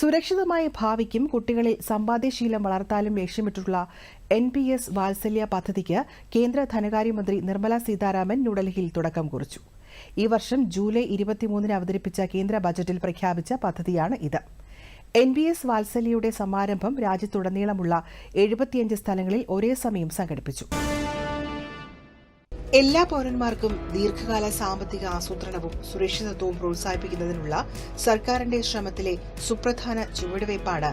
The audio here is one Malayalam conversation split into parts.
സുരക്ഷിതമായ ഭാവിക്കും കുട്ടികളിൽ സമ്പാദ്യശീലം വളർത്താനും ലക്ഷ്യമിട്ടുള്ള എൻ പി എസ് വാത്സല്യ പദ്ധതിക്ക് കേന്ദ്ര ധനകാര്യമന്ത്രി നിർമ്മല സീതാരാമൻ ന്യൂഡൽഹിയിൽ തുടക്കം കുറിച്ചു. ഈ വർഷം ജൂലൈ ഇരുപത്തിമൂന്നിന് അവതരിപ്പിച്ച കേന്ദ്ര ബജറ്റിൽ പ്രഖ്യാപിച്ച പദ്ധതിയാണ് ഇത്. എൻ ബി എസ് വാത്സല്യയുടെ സമാരംഭം രാജ്യത്തുടനീളമുള്ള എഴുപത്തിയഞ്ച് സ്ഥലങ്ങളിൽ ഒരേ സമയം സംഘടിപ്പിച്ചു. എല്ലാ പൌരന്മാർക്കും ദീർഘകാല സാമ്പത്തിക ആസൂത്രണവും സുരക്ഷിതത്വവും പ്രോത്സാഹിപ്പിക്കുന്നതിനുള്ള സർക്കാരിന്റെ ശ്രമത്തിലെ സുപ്രധാന ചുവടുവയ്പാണ്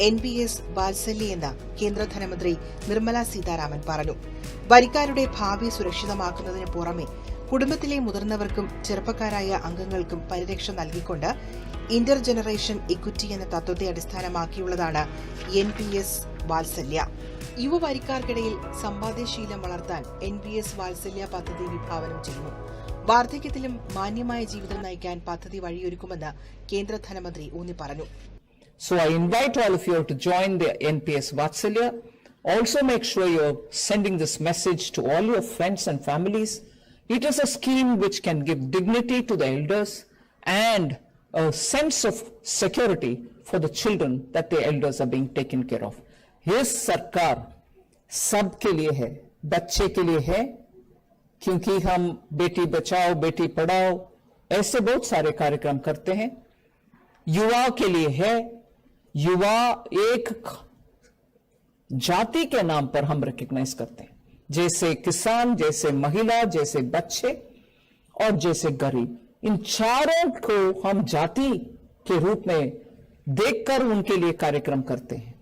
എൻ പി എസ് വാത്സല്യ എന്ന് കേന്ദ്ര ധനമന്ത്രി നിർമ്മല സീതാരാമൻ പറഞ്ഞു. വരിക്കാരുടെ ഭാവി സുരക്ഷിതമാക്കുന്നതിന് പുറമെ കുടുംബത്തിലെ മുതിർന്നവർക്കും ചെറുപ്പക്കാരായ അംഗങ്ങൾക്കും പരിരക്ഷ നൽകിക്കൊണ്ട് ഇന്റർ ജനറേഷൻ ഇക്വിറ്റി എന്ന തത്വത്തെ അടിസ്ഥാനമാക്കിയുള്ളതാണ് എൻ പി എസ് വാത്സല്യ. യുവവരിക്കാർക്കിടയിൽ സമ്പാദ്യശീലം വളർത്താൻ എൻ പി എസ് വാത്സല്യ പദ്ധതി വിഭാവനം ചെയ്യുന്നു. വാർദ്ധക്യത്തിലും മാന്യമായ ജീവിതം നയിക്കാൻ പദ്ധതി വഴിയൊരുക്കുമെന്ന് കേന്ദ്ര ധനമന്ത്രി ഊന്നി പറഞ്ഞു. So I invite all of you to join the N P S Vatsalya also make sure you are sending this message to all your friends and families it is a scheme which can give dignity to the elders and sense of security for the children the elders are being taken care of ये सरकार सबके लिए है, बच्चे के लिए है, क्योंकि हम बेटी बचाओ, बेटी पढ़ाओ, ऐसे बहुत सारे कार्यक्रम करते हैं। युवाओं के लिए है, युवा एक जाति के नाम पर हम रिकग्नाइज करते हैं। जैसे किसान, जैसे महिला, जैसे बच्चे और जैसे गरीब, इन चारों को हम जाति के रूप में देखकर उनके लिए कार्यक्रम करते हैं।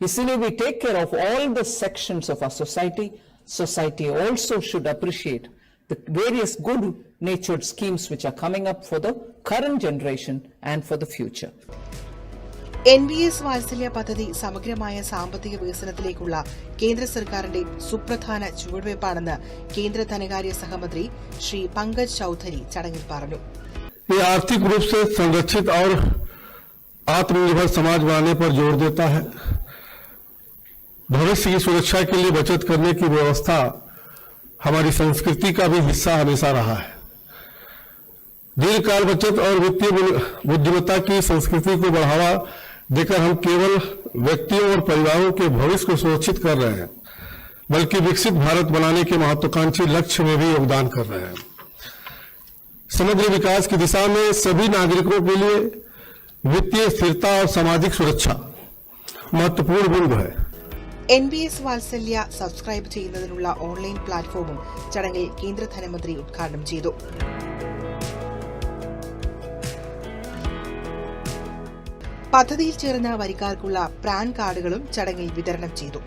इसलिए we take care of all the sections of our society. Society also should appreciate the various good natured schemes which are coming up for the current generation and for the future. N B S Vatsalya പദ്ധതി സമഗ്രമായ സാമ്പത്തിക വികസനത്തിലേക്കുള്ള കേന്ദ്ര സർക്കാരിന്റെ സുപ്രധാന ചുവടുവയ്പ്പാണെന്ന് കേന്ദ്ര ധനകാര്യ സഹമന്ത്രി ശ്രീ പങ്കജ് ചൌധരി ചടങ്ങിൽ പറഞ്ഞു ये आर्थिक रूप से संरक्षित और आत्मनिर्भर समाज बनाने पर जोर देता है भविष्य की सुरक्षा के लिए बचत करने की व्यवस्था हमारी संस्कृति का भी हिस्सा हमेशा रहा है। दीर्घकाल बचत और वित्तीय बुद्धिमत्ता की संस्कृति को बढ़ावा देकर हम केवल व्यक्तियों और परिवारों के भविष्य को सुरक्षित कर रहे हैं, बल्कि विकसित भारत बनाने के महत्वाकांक्षी लक्ष्य में भी योगदान कर रहे हैं। समग्र विकास की दिशा में सभी नागरिकों के लिए वित्तीय स्थिरता और सामाजिक सुरक्षा महत्वपूर्ण बिंदु है। N B S Vatsalya subscribe ചെയ്യുന്നതിനുള്ള ഓൺലൈൻ പ്ലാറ്റ്ഫോമും ചടങ്ങിൽ കേന്ദ്ര ധനമന്ത്രി ഉദ്ഘാടനം ചെയ്തു. പദ്ധതിയിൽ ചേർന്ന വരിക്കാർക്കുള്ള പ്രാൻ കാർഡുകളും ചടങ്ങിൽ വിതരണം ചെയ്തു.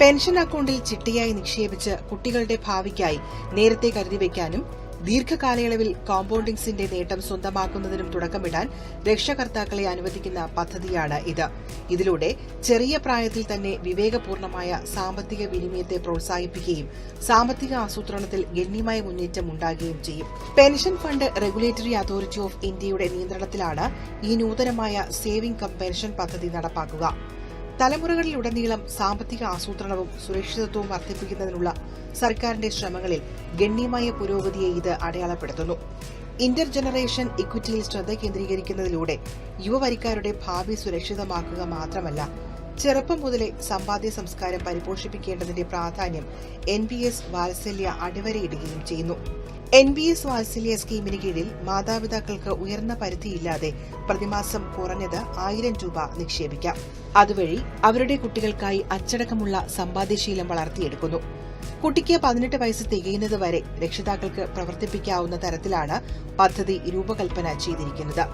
പെൻഷൻ അക്കൌണ്ടിൽ ചിട്ടയായി നിക്ഷേപിച്ച് കുട്ടികളുടെ ഭാവിക്കായി നേരത്തെ കരുതി വയ്ക്കാനും ദീർഘകാലയളവിൽ കോമ്പൗണ്ടിംഗ്സിന്റെ നേട്ടം സ്വന്തമാക്കുന്നതിനും തുടക്കമിടാൻ രക്ഷകർത്താക്കളെ അനുവദിക്കുന്ന പദ്ധതിയാണ് ഇത്. ഇതിലൂടെ ചെറിയ പ്രായത്തിൽ തന്നെ വിവേകപൂർണമായ സാമ്പത്തിക വിനിമയത്തെ പ്രോത്സാഹിപ്പിക്കുകയും സാമ്പത്തിക ആസൂത്രണത്തിൽ ഗണ്യമായ മുന്നേറ്റം ഉണ്ടാകുകയും ചെയ്യും. Pension fund regulatory authority of ഇന്ത്യയുടെ നിയന്ത്രണത്തിലാണ് ഈ നൂതനമായ സേവിംഗ് കം പെൻഷൻ പദ്ധതി നടപ്പാക്കുക. തലമുറകളിലുടനീളം സാമ്പത്തിക ആസൂത്രണവും സുരക്ഷിതത്വവും വർദ്ധിപ്പിക്കുന്നതിനുള്ള സർക്കാരിന്റെ ശ്രമങ്ങളിൽ ഗണ്യമായ പുരോഗതിയെ ഇത് അടയാളപ്പെടുത്തുന്നു. ഇന്റർ ജനറേഷൻ ഇക്വിറ്റിയിൽ ശ്രദ്ധ കേന്ദ്രീകരിക്കുന്നതിലൂടെ യുവവരിക്കാരുടെ ഭാവി സുരക്ഷിതമാക്കുക മാത്രമല്ല ചെറുപ്പം മുതലേ സമ്പാദ്യ സംസ്കാരം പരിപോഷിപ്പിക്കേണ്ടതിന്റെ പ്രാധാന്യം എൻ ബി എസ് വാത്സല്യ അടിവരയിടുകയും ചെയ്യുന്നു. എൻ ബി എസ് വാത്സല്യ സ്കീമിന് കീഴിൽ മാതാപിതാക്കൾക്ക് ഉയർന്ന പരിധിയില്ലാതെ പ്രതിമാസം കുറഞ്ഞത് ആയിരം രൂപ നിക്ഷേപിക്കാം. അതുവഴി അവരുടെ കുട്ടികൾക്കായി അച്ചടക്കമുള്ള സമ്പാദ്യശീലം വളർത്തിയെടുക്കുന്നു. കുട്ടിക്ക് പതിനെട്ട് വയസ്സ് തികയുന്നത് വരെ രക്ഷിതാക്കൾക്ക് പ്രവർത്തിപ്പിക്കാവുന്ന തരത്തിലാണ് പദ്ധതി രൂപകൽപ്പന ചെയ്തിരിക്കുന്നത്.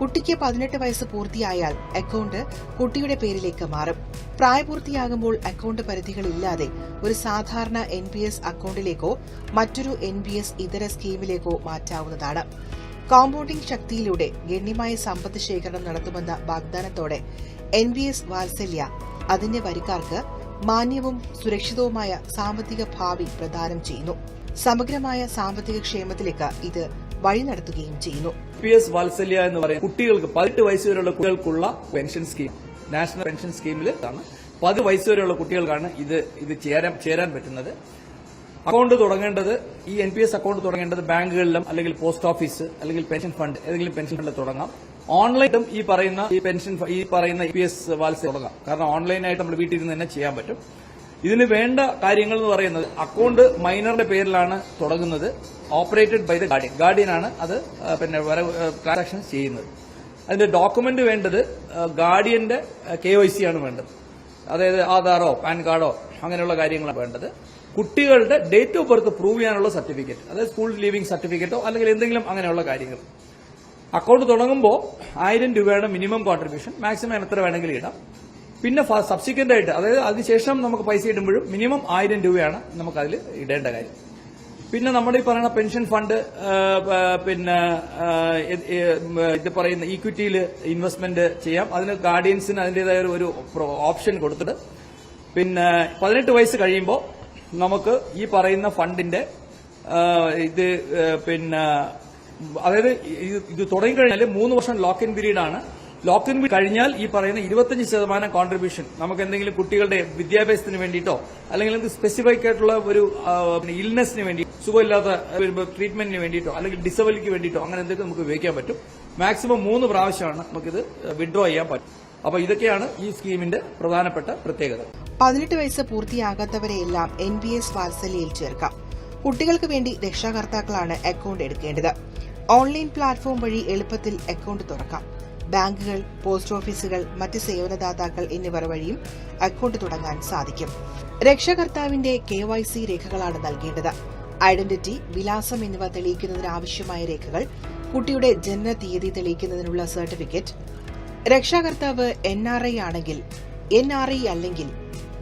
കുട്ടിക്ക് പതിനെട്ട് വയസ്സ് പൂർത്തിയായാൽ അക്കൗണ്ട് കുട്ടിയുടെ പേരിലേക്ക് മാറും. പ്രായപൂർത്തിയാകുമ്പോൾ അക്കൗണ്ട് പരിധികളില്ലാതെ ഒരു സാധാരണ എൻ പി എസ് അക്കൌണ്ടിലേക്കോ മറ്റൊരു എൻ പി എസ് ഇതര സ്കീമിലേക്കോ മാറ്റാവുന്നതാണ്. കോമ്പൗണ്ടിംഗ് ശക്തിയിലൂടെ ഗണ്യമായ സമ്പത്ത് ശേഖരണം നടത്തുമെന്ന വാഗ്ദാനത്തോടെ എൻ ബി എസ് വാത്സല്യ അതിന്റെ വരിക്കാർക്ക് മാന്യവും സുരക്ഷിതവുമായ സാമ്പത്തിക ഭാവി പ്രദാനം ചെയ്യുന്നു. സമഗ്രമായ സാമ്പത്തിക ക്ഷേമത്തിലേക്ക് ഇത് വഴി നടത്തുകയും ചെയ്യുന്നു. പി എസ് വാത്സല്യ എന്ന് പറയുന്ന കുട്ടികൾക്ക് പതിനെട്ട് വയസ്സ് വരെയുള്ള കുട്ടികൾക്കുള്ള പെൻഷൻ സ്കീം നാഷണൽ പെൻഷൻ സ്കീമിൽ ആണ് പത് വയസ്സ് വരെയുള്ള കുട്ടികൾക്കാണ് ഇത് ഇത് ചേരാൻ ചേരാൻ പറ്റുന്നത്. അക്കൗണ്ട് തുടങ്ങേണ്ടത് ഈ എൻ പി എസ് അക്കൗണ്ട് തുടങ്ങേണ്ടത് ബാങ്കുകളിലും അല്ലെങ്കിൽ പോസ്റ്റ് ഓഫീസ് അല്ലെങ്കിൽ പെൻഷൻ ഫണ്ട് ഏതെങ്കിലും പെൻഷൻ ഫണ്ടിൽ തുടങ്ങാം. ഓൺലൈനും ഈ പറയുന്ന ഈ പെൻഷൻ ഈ പറയുന്ന എൻ പി എസ് വാത്സ്യം തുടങ്ങാം. കാരണം ഓൺലൈനായിട്ട് നമ്മൾ വീട്ടിൽ ഇരുന്ന് തന്നെ ചെയ്യാൻ പറ്റും. ഇതിന് വേണ്ട കാര്യങ്ങൾ എന്ന് പറയുന്നത് അക്കൌണ്ട് മൈനറുടെ പേരിലാണ് തുടങ്ങുന്നത്. ഓപ്പറേറ്റഡ് ബൈ ദ ഗാർഡിയൻ ഗാർഡിയനാണ് അത് പിന്നെ ട്രാൻസാക്ഷൻ ചെയ്യുന്നത്. അതിന്റെ ഡോക്യുമെന്റ് വേണ്ടത് ഗാർഡിയന്റെ കെ വൈ സി ആണ് വേണ്ടത്. അതായത് ആധാറോ പാൻ കാർഡോ അങ്ങനെയുള്ള കാര്യങ്ങളാണ് വേണ്ടത്. കുട്ടികളുടെ ഡേറ്റ് ഓഫ് ബർത്ത് പ്രൂവ് ചെയ്യാനുള്ള സർട്ടിഫിക്കറ്റ് അതായത് സ്കൂൾ ലീവിംഗ് സർട്ടിഫിക്കറ്റോ അല്ലെങ്കിൽ എന്തെങ്കിലും അങ്ങനെയുള്ള കാര്യങ്ങൾ. അക്കൗണ്ട് തുടങ്ങുമ്പോൾ ആയിരം രൂപയുടെ മിനിമം കോൺട്രിബ്യൂഷൻ മാക്സിമം എത്ര വേണമെങ്കിലും ഇടാം. പിന്നെ സബ്സിക്വന്റ് ആയിട്ട് അതായത് അതിനുശേഷം നമുക്ക് പൈസ ഇടുമ്പോഴും മിനിമം ആയിരം രൂപയാണ് നമുക്ക് അതിൽ ഇടേണ്ട കാര്യം. പിന്നെ നമ്മുടെ ഈ പറയുന്ന പെൻഷൻ ഫണ്ട് പിന്നെ ഇത് പറയുന്ന ഇക്വിറ്റിയിൽ ഇൻവെസ്റ്റ്മെന്റ് ചെയ്യാം. അതിന് ഗാർഡിയൻസിന് അതിന്റേതായ ഒരു- ഓപ്ഷൻ കൊടുത്തിട്ട്. പിന്നെ പതിനെട്ട് വയസ്സ് കഴിയുമ്പോൾ നമുക്ക് ഈ പറയുന്ന ഫണ്ടിന്റെ ഇത് പിന്നെ അതായത് ഇത് തുടങ്ങിക്കഴിഞ്ഞാൽ മൂന്ന് വർഷം ലോക്ക് ഇൻ പീരീഡ് ആണ്. ലോക്ക് ഇൻ കഴിഞ്ഞാൽ ഈ പറയുന്ന ഇരുപത്തഞ്ച് ശതമാനം കോൺട്രിബ്യൂഷൻ നമുക്ക് എന്തെങ്കിലും കുട്ടികളുടെ വിദ്യാഭ്യാസത്തിന് വേണ്ടിയിട്ടോ അല്ലെങ്കിൽ നമുക്ക് സ്പെസിഫിക് ആയിട്ടുള്ള ഒരു ഇൽനെസ്സിന് വേണ്ടി സുഖമില്ലാത്ത ട്രീറ്റ്മെന്റിന് വേണ്ടിയിട്ടോ അല്ലെങ്കിൽ ഡിസബിലിറ്റിക്ക് വേണ്ടിയിട്ടോ അങ്ങനെ എന്തൊക്കെ നമുക്ക് ഉപയോഗിക്കാൻ പറ്റും. മാക്സിമം മൂന്ന് പ്രാവശ്യമാണ് നമുക്കിത് വിഡ്രോ ചെയ്യാൻ പറ്റും. അപ്പോൾ ഇതൊക്കെയാണ് ഈ സ്കീമിന്റെ പ്രധാനപ്പെട്ട പ്രത്യേകത. പതിനെട്ട് വയസ്സ് പൂർത്തിയാകാത്തവരെയെല്ലാം എൻ ബി എസ് വാത്സല്യയിൽ ചേർക്കാം. കുട്ടികൾക്ക് വേണ്ടി രക്ഷാകർത്താക്കളാണ് അക്കൌണ്ട് എടുക്കേണ്ടത്. ഓൺലൈൻ പ്ലാറ്റ്ഫോം വഴി എളുപ്പത്തിൽ അക്കൌണ്ട് തുറക്കാം. ബാങ്കുകൾ പോസ്റ്റ് ഓഫീസുകൾ മറ്റ് സേവനദാതാക്കൾ എന്നിവർ വഴിയും അക്കൌണ്ട് തുടങ്ങാൻ സാധിക്കും. രക്ഷകർത്താവിന്റെ കെ വൈ സി രേഖകളാണ് നൽകേണ്ടത്. ഐഡന്റിറ്റി വിലാസം എന്നിവ തെളിയിക്കുന്നതിനാവശ്യമായ രേഖകൾ കുട്ടിയുടെ ജനന തീയതി തെളിയിക്കുന്നതിനുള്ള സർട്ടിഫിക്കറ്റ് രക്ഷാകർത്താവ് എൻ ആർ ഐ ആണെങ്കിൽ എൻ ആർ ഐ അല്ലെങ്കിൽ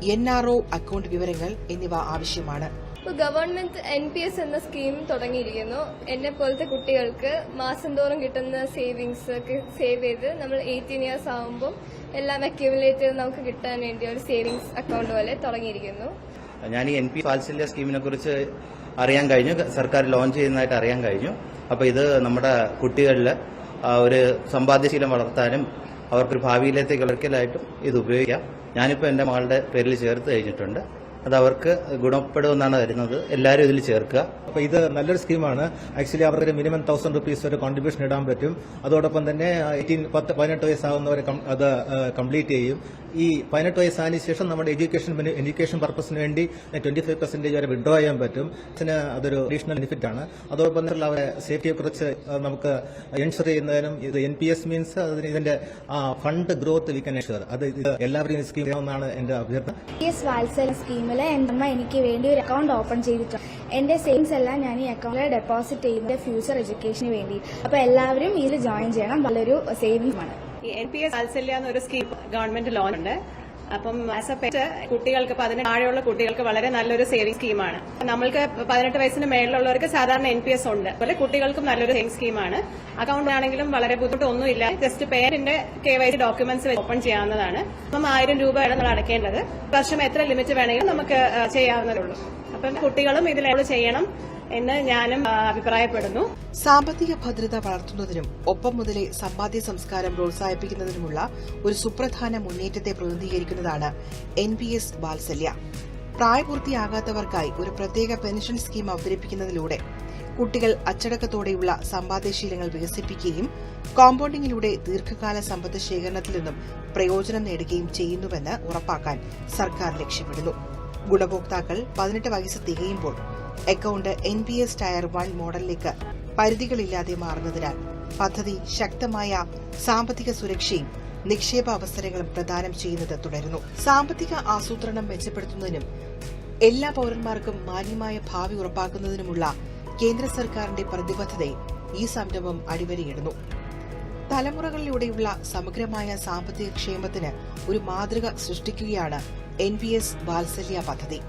എൻ ആർ ഒ അക്കൌണ്ട് വിവരങ്ങൾ എന്നിവ ആവശ്യമാണ്. ഇപ്പോൾ ഗവൺമെന്റ് എൻ പി എസ് എന്ന സ്കീം തുടങ്ങിയിരിക്കുന്നു. എന്നെ പോലത്തെ കുട്ടികൾക്ക് മാസം തോറും കിട്ടുന്ന സേവിങ്സ് ഒക്കെ സേവ് ചെയ്ത് നമ്മൾ എയ്റ്റീൻ ഇയേഴ്സ് ആകുമ്പോൾ എല്ലാം അക്യുമുലേറ്റ് ചെയ്ത് നമുക്ക് കിട്ടാൻ വേണ്ടി ഒരു സേവിങ്സ് അക്കൗണ്ട് പോലെ തുടങ്ങിയിരിക്കുന്നു. ഞാൻ ഈ എൻ പി വാത്സല്യ സ്കീമിനെ കുറിച്ച് അറിയാൻ കഴിഞ്ഞു. സർക്കാർ ലോഞ്ച് ചെയ്യുന്നതായിട്ട് അറിയാൻ കഴിഞ്ഞു. അപ്പോൾ ഇത് നമ്മുടെ കുട്ടികളിൽ ഒരു സമ്പാദ്യശീലം വളർത്താനും അവർക്ക് ഭാവിയിലേക്ക് കളിക്കലായിട്ടും ഇത് ഉപയോഗിക്കാം. ഞാനിപ്പോൾ എന്റെ മകളുടെ പേരിൽ ചേർത്ത് കഴിഞ്ഞിട്ടുണ്ട്. അത് അവർക്ക് ഗുണപ്പെടുമെന്നാണ് വരുന്നത്. എല്ലാവരും ഇതിൽ ചേർക്കുക. അപ്പൊ ഇത് നല്ലൊരു സ്കീമാണ്. ആക്ച്വലി അവർക്ക് മിനിമം തൗസൻഡ് റുപ്പീസ് വരെ കോൺട്രിബ്യൂഷൻ ഇടാൻ പറ്റും. അതോടൊപ്പം തന്നെ എയ്റ്റീൻ പത്ത് പതിനെട്ട് വയസ്സാവുന്നവരെ അത് കംപ്ലീറ്റ് ചെയ്യും. ഈ പതിനെട്ട് വയസ്സായതിനു ശേഷം നമ്മുടെ എഡ്യൂക്കേഷൻ എഡ്യൂക്കേഷൻ പർപ്പസിന് വേണ്ടി ട്വന്റി ഫൈവ് പെർസെന്റേജ് വരെ വിഡ്രോ ചെയ്യാൻ പറ്റും. അതിന് അതൊരു അഡീഷണൽ ബെനിഫിറ്റ് ആണ്. അതോടൊപ്പം തന്നെ അവരെ സേഫ്റ്റിയെ കുറിച്ച് നമുക്ക് എൻഷുർ ചെയ്യുന്നതിനും ഇത് എൻ പി എസ് മീൻസ് അതിന് ഇതിന്റെ fund growth we can ensure അത് എല്ലാവരും സ്കീം ചെയ്യണമെന്നാണ് എന്റെ അഭ്യർത്ഥന. പി വാത്സല്യ എന്റെ അമ്മ എനിക്ക് വേണ്ടി ഒരു അക്കൗണ്ട് ഓപ്പൺ ചെയ്തിട്ടുണ്ട്. എന്റെ സേവിങ്സ് എല്ലാം ഞാൻ ഈ അക്കൗണ്ടിൽ ഡെപ്പോസിറ്റ് ചെയ്യുന്നത് ഫ്യൂച്ചർ എഡ്യൂക്കേഷന് വേണ്ടി. അപ്പോൾ എല്ലാവരും ഇതിൽ ജോയിൻ ചെയ്യണം. നല്ലൊരു സേവിങ്സ് ആണ്. എൻ പി എസ് എന്നൊരു സ്കീം ഗവൺമെന്റ് ലോൺ ഉണ്ട്. അപ്പം ആസ് എ പെറ്റ് കുട്ടികൾക്ക് പതിനെട്ട് താഴെയുള്ള കുട്ടികൾക്ക് വളരെ നല്ലൊരു സേവിംഗ് സ്കീമാണ് നമ്മൾക്ക് പതിനെട്ട് വയസ്സിന് മേളിലുള്ളവർക്ക് സാധാരണ എൻ പി എസ് ഉണ്ട്. അതുപോലെ കുട്ടികൾക്കും നല്ലൊരു സേവിംഗ് സ്കീമാണ് അക്കൗണ്ട് ആണെങ്കിലും വളരെ ബുദ്ധിമുട്ടൊന്നുമില്ല. ജസ്റ്റ് പേരിന്റെ K Y C documents open ചെയ്യാവുന്നതാണ്. അപ്പം ആയിരം രൂപയാണ് നമ്മൾ അടയ്ക്കേണ്ടത് വർഷം എത്ര ലിമിറ്റ് വേണമെങ്കിലും നമുക്ക് ആ, ചെയ്യാവുന്നതേ ഉള്ളൂ. അപ്പം കുട്ടികളും ഇതിൽ ചെയ്യണം. എന്ന് ഞാനും അഭിപ്രായപ്പെടുന്നു. സാമ്പത്തിക ഭദ്രത വളർത്തുന്നതിനും ഒപ്പം മുതലേ സമ്പാദ്യ സംസ്കാരം പ്രോത്സാഹിപ്പിക്കുന്നതിനുമുള്ള ഒരു സുപ്രധാന മുന്നേറ്റത്തെ പ്രതിനിധീകരിക്കുന്നതാണ് എൻ പി എസ് വാത്സല്യ പ്രായപൂർത്തിയാകാത്തവർക്കായി ഒരു പ്രത്യേക പെൻഷൻ സ്കീം അവതരിപ്പിക്കുന്നതിലൂടെ കുട്ടികൾ അച്ചടക്കത്തോടെയുള്ള സമ്പാദ്യശീലങ്ങൾ വികസിപ്പിക്കുകയും കോമ്പൗണ്ടിങ്ങിലൂടെ ദീർഘകാല സമ്പത്ത് ശേഖരണത്തിൽ നിന്നും പ്രയോജനം നേടുകയും ചെയ്യുന്നുവെന്ന് ഉറപ്പാക്കാൻ സർക്കാർ ലക്ഷ്യമിടുന്നു. ഗുണഭോക്താക്കൾ പതിനെട്ട് വയസ്സ് തികയുമ്പോൾ account N P S tier one മോഡലിലേക്ക് പരിധികളില്ലാതെ മാറുന്നതിനാൽ പദ്ധതി ശക്തമായ സാമ്പത്തിക സുരക്ഷയും നിക്ഷേപ അവസരങ്ങളും പ്രദാനം ചെയ്യുന്നത് തുടരുന്നു. സാമ്പത്തിക ആസൂത്രണം മെച്ചപ്പെടുത്തുന്നതിനും എല്ലാ പൌരന്മാർക്കും മാന്യമായ ഭാവി ഉറപ്പാക്കുന്നതിനുമുള്ള കേന്ദ്ര സർക്കാരിന്റെ പ്രതിബദ്ധതയെ ഈ സംരംഭം അടിവരയിടുന്നു. തലമുറകളിലൂടെയുള്ള സമഗ്രമായ സാമ്പത്തിക ക്ഷേമത്തിന് ഒരു മാതൃക സൃഷ്ടിക്കുകയാണ് എൻ പി എസ് വാത്സല്യ പദ്ധതി.